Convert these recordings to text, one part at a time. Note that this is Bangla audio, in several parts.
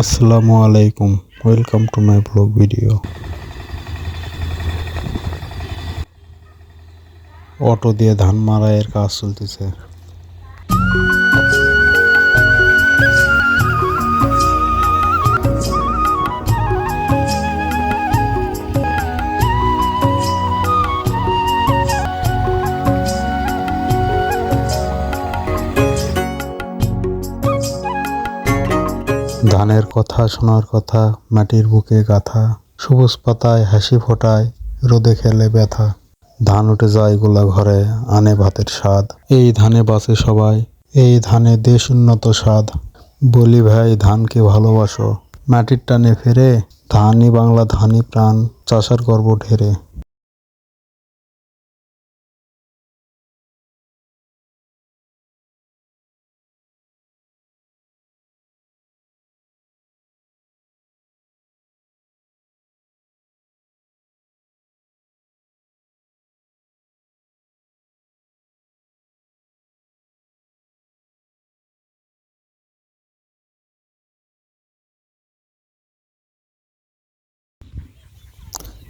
আসসালামু আলাইকুম। Welcome to my blog video auto দিয়ে ধান মারাইয়ের কাজ চলতেছে। ধানের কথা শোনার কথা, মাটির বুকে গাথা, সবুজ পাতায় হাসি ফোটায়, রোদে খেলে ব্যথা। ধান উঠে যায় গোলা ঘরে, আনে ভাতের স্বাদ। এই ধানে বাঁচে সবাই, এই ধানে দেশ উন্নত স্বাদ। বলি, ভাই, ধানকে ভালোবাসো। মাটির টানে ফেরে, ধানই বাংলা, ধানই প্রাণ। চাষার গর্ব ঢেরে।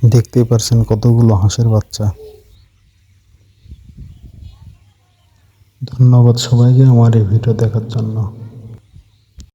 দেখতেই পারছেন কতগুলো হাঁসের বাচ্চা। ধন্যবাদ সবাইকে আমার এই ভিডিও দেখার জন্য।